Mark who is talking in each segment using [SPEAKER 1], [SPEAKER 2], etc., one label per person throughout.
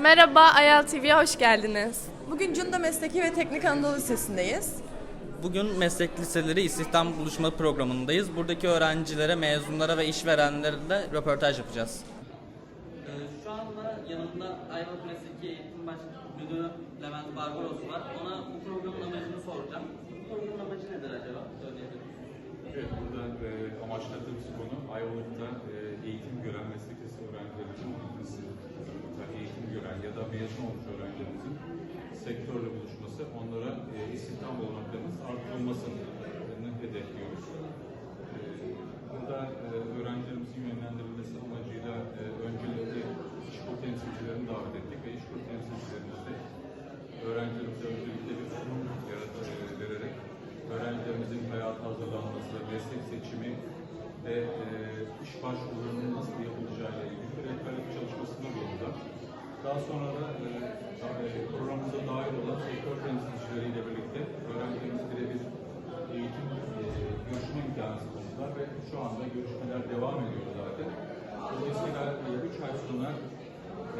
[SPEAKER 1] Merhaba Ayal TV'ye hoş geldiniz.
[SPEAKER 2] Bugün Cunda Mesleki ve Teknik Anadolu Lisesi'ndeyiz.
[SPEAKER 3] Bugün meslek liseleri istihdam buluşma programındayız. Buradaki öğrencilere, mezunlara ve işverenlerle röportaj yapacağız. Ee, şu anda yanımda Ayvalık Mesleki Eğitim Başkanı Levent Barbaros var. Ona
[SPEAKER 4] amaçladığımız konu Ayvalık'ta e, eğitim gören meslek lisesi öğrencilerimizin eğitim gören ya da mezun olmuş öğrencilerimizin sektörle buluşması, onlara e, istihdam olanaklarının artırılmasını hedefliyoruz. E, burada öğrencilerimizin yönlendirilmesi amacıyla öncelikle işkur temsilcilerini davet ettik ve işkur temsilcilerimiz de öğrencilerimize öncelikle bir sunum vererek öğrencilerimizin hayata hazırlanması, meslek seçimi ve e, iş başvurularının nasıl yapılacağıyla ilgili bir rehberlik çalışmasında bulundu. Daha sonra da e, e, programımıza dahil olan sektör temsilcileriyle birlikte öğrencilerimiz birebir eğitim e, görüşme imkanı buldular ve şu anda görüşmeler devam ediyor zaten. Dolayısıyla 3 ay sonra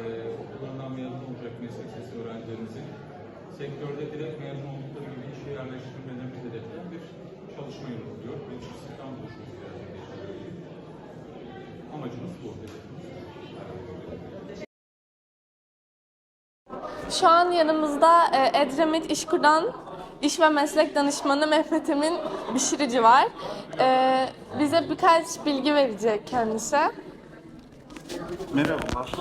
[SPEAKER 4] e, okullarından mezun olacak meslek lisesi öğrencilerimizin sektörde direkt mezun oldukları gibi işe yerleştirmelerini hedefleyen bir çalışma yürütülüyor. Bir istihdam buluşması gerçekleştiriyor. Amacımız bu.
[SPEAKER 1] Şu an yanımızda e, Edremit İşkur'dan İş ve Meslek Danışmanı Mehmet Emin Bişirici var. E, bize birkaç bilgi verecek kendisi.
[SPEAKER 5] Merhabalar.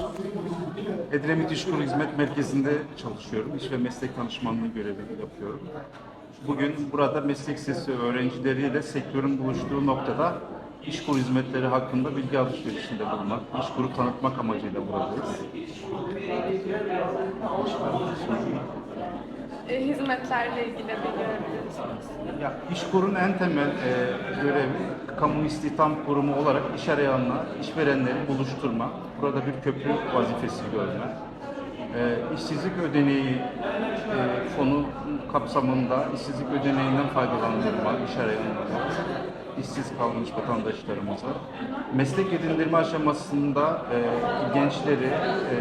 [SPEAKER 5] Edremit İşkur Hizmet Merkezi'nde çalışıyorum. İş ve meslek danışmanlığı görevi yapıyorum. Bugün burada meslek lisesi öğrencileriyle sektörün buluştuğu noktada İşkur hizmetleri hakkında bilgi alışverişinde bulunmak, İşkur'u tanıtmak amacıyla buradayız.
[SPEAKER 1] E, hizmetlerle ilgili bilgi verebilir misiniz?
[SPEAKER 5] Ya, İşkur'un en temel e, görevi kamu istihdam kurumu olarak iş arayanla işverenleri buluşturma, burada bir köprü vazifesi görme, e, işsizlik ödeneği e, fonu kapsamında işsizlik ödeneğinden faydalandırma iş arayanlara, işsiz kalmış vatandaşlarımıza, meslek edindirme aşamasında e, gençleri e,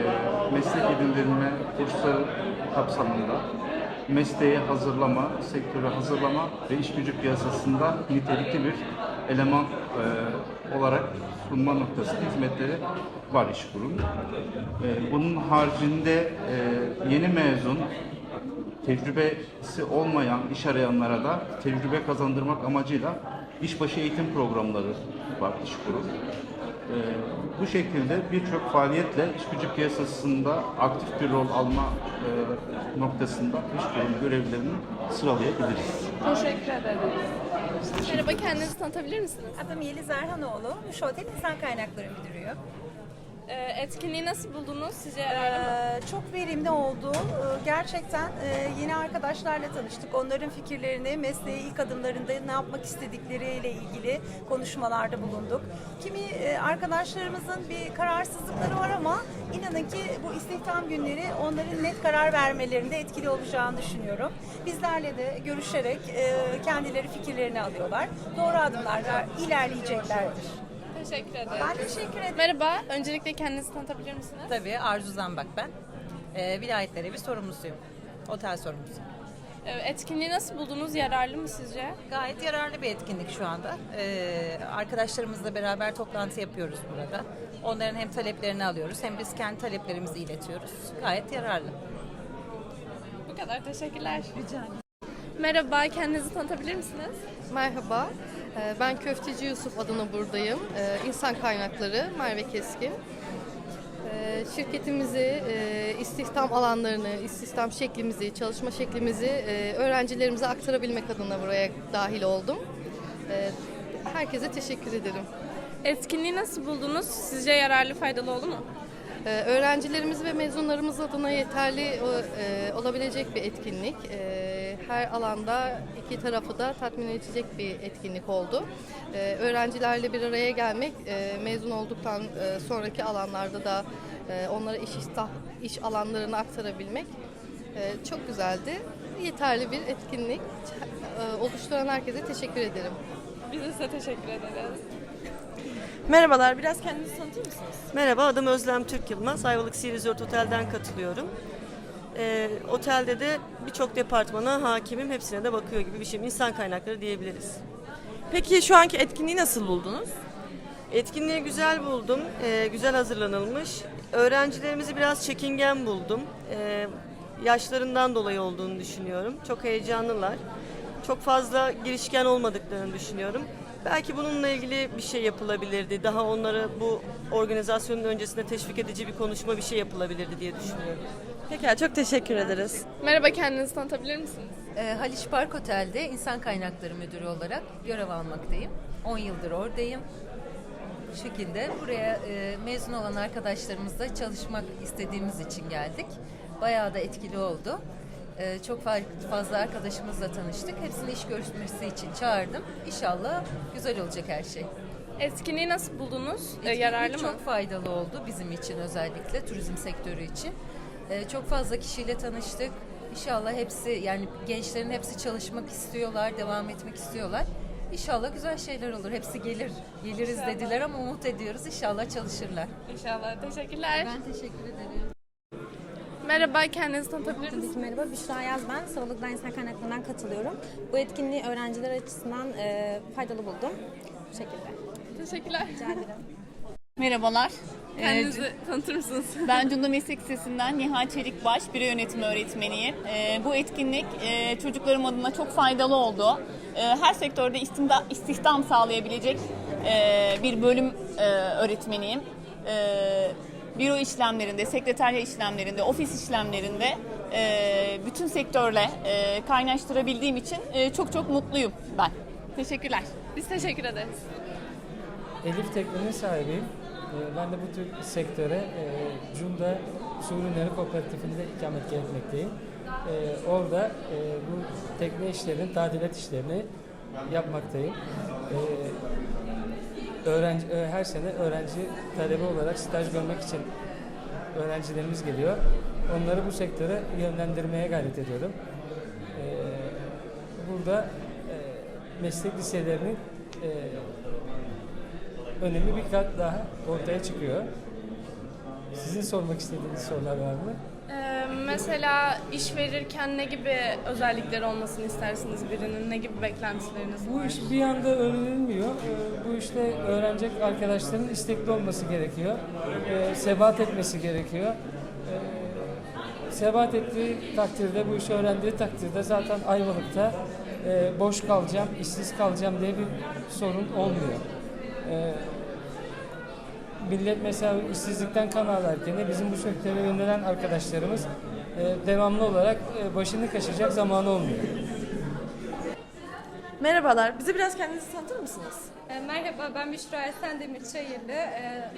[SPEAKER 5] meslek edindirme kursları kapsamında mesleğe hazırlama, sektöre hazırlama ve iş gücü piyasasında nitelikli bir eleman e, olarak sunma noktasında hizmetleri var İşkur'un. E, bunun haricinde e, yeni mezun, tecrübesi olmayan iş arayanlara da tecrübe kazandırmak amacıyla işbaşı eğitim programları var İşkur'un. Ee, bu şekilde birçok faaliyetle iş gücü piyasasında aktif bir rol alma e, noktasında iş kurum görevlerini sıralayabiliriz.
[SPEAKER 1] Teşekkür ederiz. Merhaba kendinizi tanıtabilir misiniz?
[SPEAKER 6] Adım Yeliz Erhanoğlu, Müşotel İnsan Kaynakları Müdürüyüm.
[SPEAKER 1] E, etkinliği nasıl buldunuz? Sizce yararlı mı?
[SPEAKER 6] Çok verimli oldu. Ee, Gerçekten e, yeni arkadaşlarla tanıştık. Onların fikirlerini, mesleğe ilk adımlarında ne yapmak istedikleriyle ilgili konuşmalarda bulunduk. Kimi e, arkadaşlarımızın bir kararsızlıkları var ama inanın ki bu istihdam günleri onların net karar vermelerinde etkili olacağını düşünüyorum. Bizlerle de görüşerek e, kendileri fikirlerini alıyorlar. Doğru adımlarla ilerleyeceklerdir.
[SPEAKER 1] Teşekkür ederim.
[SPEAKER 6] Ben teşekkür ederim.
[SPEAKER 1] Merhaba, öncelikle kendinizi tanıtabilir misiniz?
[SPEAKER 7] Tabii Arzu Zambak ben. Ee, vilayetler evi sorumlusuyum. Otel sorumlusuyum.
[SPEAKER 1] E, etkinliği nasıl buldunuz? Yararlı mı sizce?
[SPEAKER 7] Gayet yararlı bir etkinlik şu anda. Ee, arkadaşlarımızla beraber toplantı yapıyoruz burada. Onların hem taleplerini alıyoruz hem biz kendi taleplerimizi iletiyoruz. Gayet yararlı.
[SPEAKER 1] Bu kadar, teşekkürler. Rica ederim. Merhaba, kendinizi tanıtabilir misiniz?
[SPEAKER 8] Merhaba, e, ben Köfteci Yusuf adına buradayım. E, İnsan Kaynakları Merve Keskin. E, Şirketimizi, e, istihdam alanlarını, istihdam şeklimizi, çalışma şeklimizi e, öğrencilerimize aktarabilmek adına buraya dahil oldum. E, Herkese teşekkür ederim.
[SPEAKER 1] Etkinliği nasıl buldunuz? Sizce yararlı, faydalı oldu mu?
[SPEAKER 8] Ee, Öğrencilerimiz ve mezunlarımız adına yeterli e, olabilecek bir etkinlik. Ee, Her alanda iki tarafı da tatmin edecek bir etkinlik oldu. Ee, Öğrencilerle bir araya gelmek, e, mezun olduktan e, sonraki alanlarda da e, onlara iş istah- iş alanlarını aktarabilmek e, çok güzeldi. Yeterli bir etkinlik. E, Oluşturan herkese teşekkür ederim.
[SPEAKER 1] Biz de size teşekkür ederiz.
[SPEAKER 2] Merhabalar, biraz kendinizi tanıtır mısınız?
[SPEAKER 9] Merhaba, adım Özlem Türk Yılmaz. Ayvalık Sea Resort Otel'den katılıyorum. Ee, otelde de birçok departmana hakimim, hepsine de bakıyor gibi bir şey. İnsan kaynakları diyebiliriz.
[SPEAKER 2] Peki şu anki etkinliği nasıl buldunuz?
[SPEAKER 9] Etkinliği güzel buldum, ee, güzel hazırlanılmış. Öğrencilerimizi biraz çekingen buldum. Ee, yaşlarından dolayı olduğunu düşünüyorum. Çok heyecanlılar. Çok fazla girişken olmadıklarını düşünüyorum. Belki bununla ilgili bir şey yapılabilirdi. Daha onları bu organizasyonun öncesinde teşvik edici bir konuşma bir şey yapılabilirdi diye düşünüyorum.
[SPEAKER 2] Pekala, çok teşekkür ederiz.
[SPEAKER 1] Merhaba kendinizi tanıtabilir misiniz?
[SPEAKER 10] Ee, Haliç Park Otel'de insan kaynakları müdürü olarak görev almaktayım. 10 yıldır oradayım. Bu şekilde buraya e, mezun olan arkadaşlarımızla çalışmak istediğimiz için geldik. Bayağı da etkili oldu. Ee, çok fa- fazla arkadaşımızla tanıştık. Hepsini iş görüşmesi için çağırdım. İnşallah güzel olacak her şey.
[SPEAKER 1] Etkinliği nasıl buldunuz? Ee,
[SPEAKER 10] Etkinlik
[SPEAKER 1] yararlı mı?
[SPEAKER 10] Çok faydalı oldu bizim için özellikle turizm sektörü için. Ee, çok fazla kişiyle tanıştık. İnşallah hepsi yani gençlerin hepsi çalışmak istiyorlar, devam etmek istiyorlar. İnşallah güzel şeyler olur. Hepsi gelir. Geliriz dediler ama umut ediyoruz. İnşallah çalışırlar.
[SPEAKER 1] İnşallah. Teşekkürler.
[SPEAKER 10] Ben teşekkür ederim.
[SPEAKER 1] Merhaba kendinizi tanıtabilir misiniz?
[SPEAKER 11] Tabii ki merhaba. Büşra Yaz ben. Sağlık Gıda İnsan Kaynakları'ndan katılıyorum. Bu etkinliği öğrenciler açısından e, faydalı buldum. Bu şekilde.
[SPEAKER 1] Teşekkürler.
[SPEAKER 11] Rica ederim.
[SPEAKER 12] Merhabalar.
[SPEAKER 1] Kendinizi
[SPEAKER 12] Ee,
[SPEAKER 1] tanıtır mısınız?
[SPEAKER 12] Ben Cunda Meslek Lisesi'nden Nihal Çelikbaş, büro yönetimi öğretmeniyim. Ee, bu etkinlik e, çocuklarım adına çok faydalı oldu. Ee, her sektörde istimda- istihdam sağlayabilecek e, bir bölüm e, öğretmeniyim. Ee, büro işlemlerinde, sekreterya işlemlerinde, ofis işlemlerinde e, bütün sektörle e, kaynaştırabildiğim için e, çok çok mutluyum ben. Teşekkürler.
[SPEAKER 1] Biz teşekkür ederiz.
[SPEAKER 13] Elif Tekne'nin sahibiyim. Ee, Ben de bu tür sektöre e, Cunda Su Ürünleri Kooperatifinde ikamet etmekteyim. Ee, Orada e, bu tekne işlerinin, tadilat işlerini yapmaktayım. Ee, Öğrenci, e, her sene öğrenci talebi olarak staj görmek için öğrencilerimiz geliyor. Onları bu sektöre yönlendirmeye gayret ediyorum. Burada e, meslek liselerinin e, önemi bir kat daha ortaya çıkıyor. Sizin sormak istediğiniz sorular var mı?
[SPEAKER 1] Ee, mesela iş verirken ne gibi özellikleri olmasını istersiniz birinin? Ne gibi beklentileriniz var?
[SPEAKER 13] Bu iş bir anda öğrenilmiyor. Ee, Bu işte öğrenecek arkadaşların istekli olması gerekiyor. Ee, Sebat etmesi gerekiyor. Ee, Sebat ettiği takdirde, bu işi öğrendiği takdirde zaten Ayvalık'ta e, boş kalacağım, işsiz kalacağım diye bir sorun olmuyor. Ee, millet mesela işsizlikten kan ağlarken de bizim bu sektöre yönelen arkadaşlarımız e, devamlı olarak e, başını kaşıyacak zamanı olmuyor.
[SPEAKER 2] Merhabalar, bize biraz kendinizi tanıtır mısınız?
[SPEAKER 11] E, merhaba ben Büşra Esen Demir Çayırlı. E,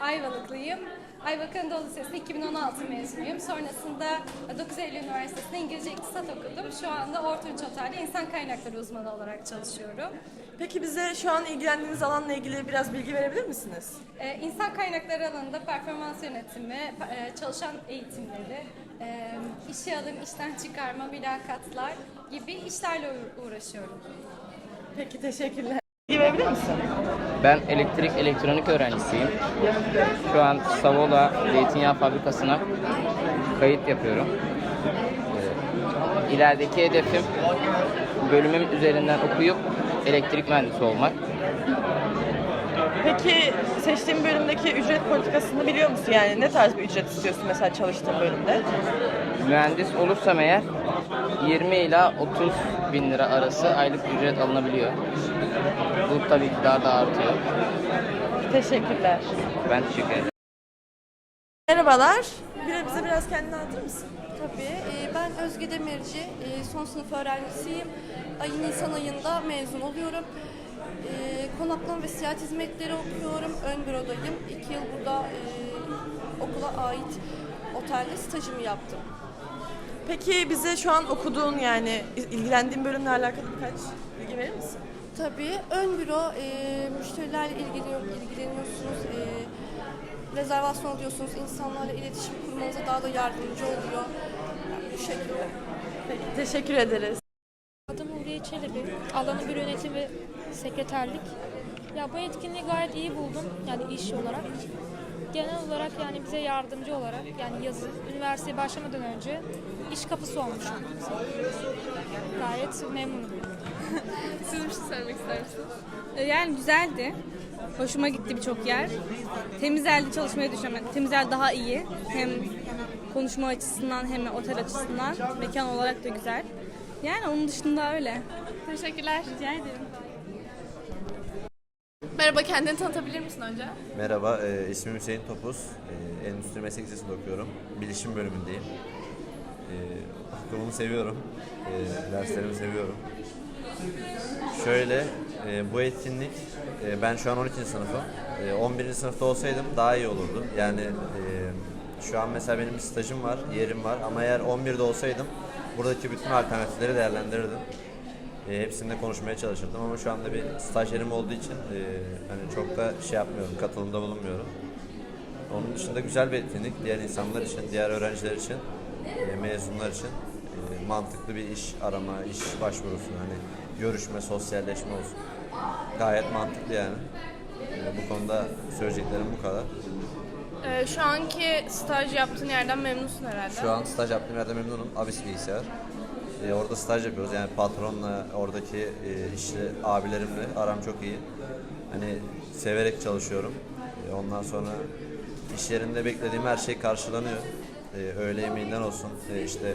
[SPEAKER 11] Ayvalıklıyım. Ayvalık Anadolu Lisesi 2016 mezunuyum. Sonrasında 9 Eylül Üniversitesi'nde İngilizce İktisat okudum. Şu anda Ortunç Otel'de insan kaynakları uzmanı olarak çalışıyorum.
[SPEAKER 2] Peki bize şu an ilgilendiğiniz alanla ilgili biraz bilgi verebilir misiniz?
[SPEAKER 11] E, insan kaynakları alanında performans yönetimi, e, çalışan eğitimleri, e, işe alım, işten çıkarma, mülakatlar gibi işlerle uğra- uğraşıyorum.
[SPEAKER 2] Peki, teşekkürler. Bilgi verebilir misin?
[SPEAKER 14] Ben elektrik elektronik öğrencisiyim. Şu an Savola Zeytinyağı Fabrikası'na kayıt yapıyorum. Ee, İlerideki hedefim bölümüm üzerinden okuyup elektrik mühendisi olmak.
[SPEAKER 2] Peki seçtiğin bölümdeki ücret politikasını biliyor musun? Yani ne tarz bir ücret istiyorsun mesela çalıştığın bölümde?
[SPEAKER 14] Mühendis olursam eğer 20 ila 30 bin lira arası aylık ücret alınabiliyor. Bu tabii ki daha da artıyor.
[SPEAKER 2] Teşekkürler.
[SPEAKER 14] Ben teşekkür ederim.
[SPEAKER 2] Merhabalar, bir- bize biraz kendini anlatır mısın?
[SPEAKER 15] Tabii. Ee, Ben Özge Demirci, ee, son sınıf öğrencisiyim. Ayın Nisan ayında mezun oluyorum. Ee, Konaklama ve seyahat hizmetleri okuyorum. Ön bürodayım. İki yıl burada ee, okula ait otelde stajımı yaptım.
[SPEAKER 2] Peki bize şu an okuduğun yani ilgilendiğin bölümle alakalı birkaç bilgi verir misin?
[SPEAKER 15] Tabii. Ön büro, ee, müşterilerle ilgileniyor, ilgileniyorsunuz. ee, rezervasyon alıyorsunuz. insanlarla iletişim kurmanıza daha da yardımcı oluyor. Yani bu şekilde.
[SPEAKER 2] Peki, teşekkür ederiz.
[SPEAKER 11] Adım Huriye Çelebi. Alanı bir yönetimi sekreterlik. Ya bu etkinliği gayet iyi buldum yani iş olarak. Genel olarak yani bize yardımcı olarak yani yazı üniversiteye başlamadan önce iş kapısı olmuş. Gayet memnunum.
[SPEAKER 1] Siz bir şey söylemek ister misiniz?
[SPEAKER 11] Yani güzeldi. Hoşuma gitti birçok yer. Temizel'de çalışmayı düşünüyorum. Temizel daha iyi. Hem konuşma açısından hem otel açısından. Mekan olarak da güzel. Yani onun dışında öyle.
[SPEAKER 1] Teşekkürler.
[SPEAKER 11] Rica ederim.
[SPEAKER 1] Merhaba, kendini tanıtabilir misin önce?
[SPEAKER 9] Merhaba, e, ismim Hüseyin Topuz. E, Endüstri Meslek Lisesi'nde okuyorum. Bilişim bölümündeyim. E, okulumu seviyorum. E, derslerimi seviyorum. Şöyle, e, bu etkinlik, e, ben şu an 12. sınıfım. E, 11. sınıfta olsaydım daha iyi olurdu. Yani e, şu an mesela benim bir stajım var, yerim var. Ama eğer 11'de olsaydım buradaki bütün alternatifleri değerlendirirdim. E, hepsinde konuşmaya çalışırdım ama şu anda bir stajyerim olduğu için e, hani çok da şey yapmıyorum, katılımda bulunmuyorum. Onun dışında güzel bir etkinlik diğer insanlar için, diğer öğrenciler için, e, mezunlar için e, mantıklı bir iş arama, iş başvurusu hani görüşme, sosyalleşme olsun. Gayet mantıklı yani. E, bu konuda söyleyeceklerim bu kadar.
[SPEAKER 1] Ee, şu anki staj yaptığın yerden memnunsun herhalde.
[SPEAKER 9] Şu an staj yaptığım yerde memnunum. Avis Bilgisayar. Ee, orada staj yapıyoruz. Yani patronla, oradaki e, işçi abilerimle aram çok iyi. Hani severek çalışıyorum. Ee, ondan sonra iş yerinde beklediğim her şey karşılanıyor. Ee, öğle yemeğinden olsun, e, işte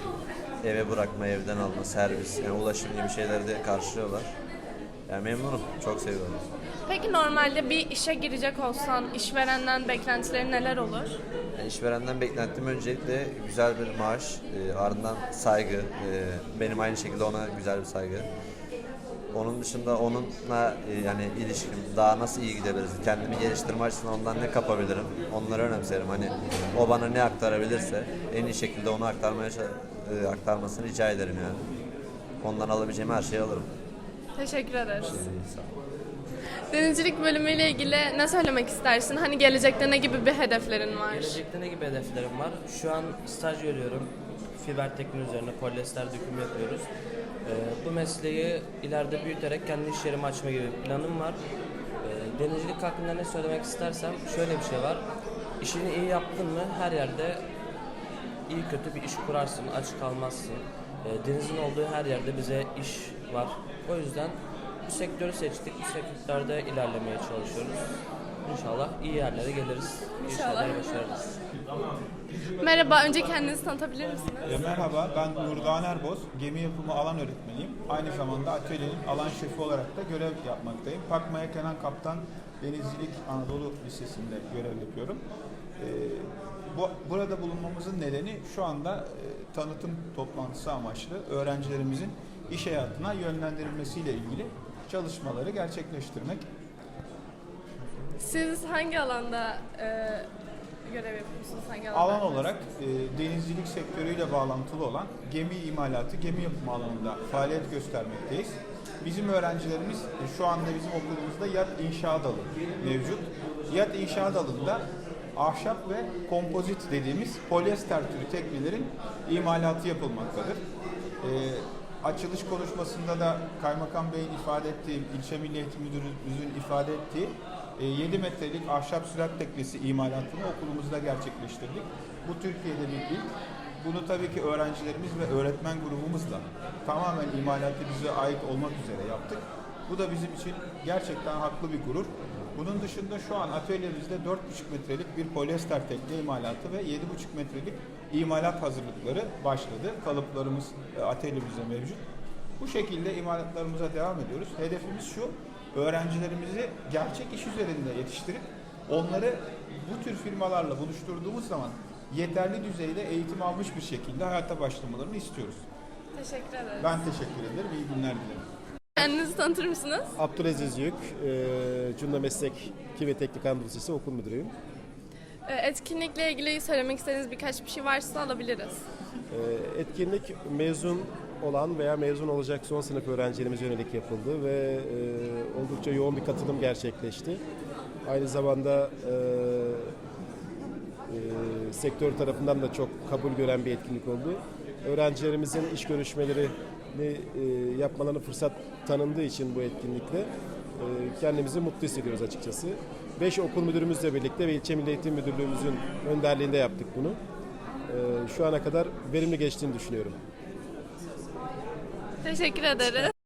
[SPEAKER 9] eve bırakma, evden alma, servis, yani ulaşım gibi şeyleri de karşılıyorlar. Yani memnunum, çok seviyorum.
[SPEAKER 1] Peki normalde bir işe girecek olsan işverenden beklentileri neler olur?
[SPEAKER 9] Yani işverenden beklentim öncelikle güzel bir maaş, e, ardından saygı. E, benim aynı şekilde ona güzel bir saygı. Onun dışında onunla e, yani ilişkim daha nasıl iyi gidebiliriz? Kendimi geliştirme açısından ondan ne kapabilirim? Onları önemserim. Hani o bana ne aktarabilirse en iyi şekilde onu aktarmaya ça- e, aktarmasını rica ederim yani. Ondan alabileceğim her şeyi alırım.
[SPEAKER 1] Teşekkür ederiz. Denizcilik bölümüyle ilgili ne söylemek istersin? Hani gelecekte ne gibi bir hedeflerin var?
[SPEAKER 16] Gelecekte ne gibi hedeflerim var? Şu an staj görüyorum. Fiber tekniği üzerine polyester döküm yapıyoruz. Ee, bu mesleği ileride büyüterek kendi iş yerimi açma gibi bir planım var. Ee, denizcilik hakkında ne söylemek istersem şöyle bir şey var. İşini iyi yaptın mı her yerde iyi kötü bir iş kurarsın, aç kalmazsın. Ee, denizin olduğu her yerde bize iş var. O yüzden bu sektörü seçtik. Bu sektörde ilerlemeye çalışıyoruz. İnşallah iyi yerlere geliriz. İyi
[SPEAKER 1] İnşallah.
[SPEAKER 16] şeyler başarırız.
[SPEAKER 1] Merhaba, önce kendinizi tanıtabilir misiniz?
[SPEAKER 17] E, Merhaba, ben Nurdan Erboz, gemi yapımı alan öğretmeniyim. Aynı zamanda atölyenin alan şefi olarak da görev yapmaktayım. Pakmaya Kenan Kaptan Denizcilik Anadolu Lisesi'nde görev yapıyorum. E, bu, burada bulunmamızın nedeni şu anda e, tanıtım toplantısı amaçlı öğrencilerimizin iş hayatına yönlendirilmesiyle ilgili çalışmaları gerçekleştirmek.
[SPEAKER 1] Siz hangi alanda e, görev yapıyorsunuz? Hangi alanda?
[SPEAKER 17] Alan olarak e, denizcilik sektörüyle bağlantılı olan gemi imalatı, gemi yapımı alanında faaliyet göstermekteyiz. Bizim öğrencilerimiz e, şu anda bizim okulumuzda yat inşaat dalı mevcut. Yat inşaat dalında ahşap ve kompozit dediğimiz polyester türü teknelerin imalatı yapılmaktadır. E, açılış konuşmasında da Kaymakam Bey'in ifade ettiği, ilçe Milli Eğitim Müdürümüzün ifade ettiği e, 7 metrelik ahşap sürat teknesi imalatını okulumuzda gerçekleştirdik. Bu Türkiye'de bir ilk. Bunu tabii ki öğrencilerimiz ve öğretmen grubumuzla tamamen imalatı bize ait olmak üzere yaptık. Bu da bizim için gerçekten haklı bir gurur. Bunun dışında şu an atölyemizde 4,5 metrelik bir polyester tekne imalatı ve 7,5 metrelik imalat hazırlıkları başladı. Kalıplarımız e, atölyemizde mevcut. Bu şekilde imalatlarımıza devam ediyoruz. Hedefimiz şu, öğrencilerimizi gerçek iş üzerinde yetiştirip onları bu tür firmalarla buluşturduğumuz zaman yeterli düzeyde eğitim almış bir şekilde hayata başlamalarını istiyoruz.
[SPEAKER 1] Teşekkür ederiz.
[SPEAKER 17] Ben teşekkür ederim. İyi günler dilerim.
[SPEAKER 1] Kendinizi tanıtır mısınız?
[SPEAKER 18] Abdülaziz Yük, e, Cunda Meslek ve Teknik Anadolu Lisesi okul müdürüyüm.
[SPEAKER 1] E, etkinlikle ilgili söylemek istediğiniz birkaç bir şey varsa alabiliriz.
[SPEAKER 18] E, etkinlik mezun olan veya mezun olacak son sınıf öğrencilerimize yönelik yapıldı ve e, oldukça yoğun bir katılım gerçekleşti. Aynı zamanda e, e, sektör tarafından da çok kabul gören bir etkinlik oldu. Öğrencilerimizin iş görüşmelerini e, yapmalarına fırsat tanındığı için bu etkinlikle e, kendimizi mutlu hissediyoruz açıkçası. 5 okul müdürümüzle birlikte ve ilçe Milli Eğitim Müdürlüğümüzün önderliğinde yaptık bunu. E, Şu ana kadar verimli geçtiğini düşünüyorum.
[SPEAKER 1] Teşekkür ederiz.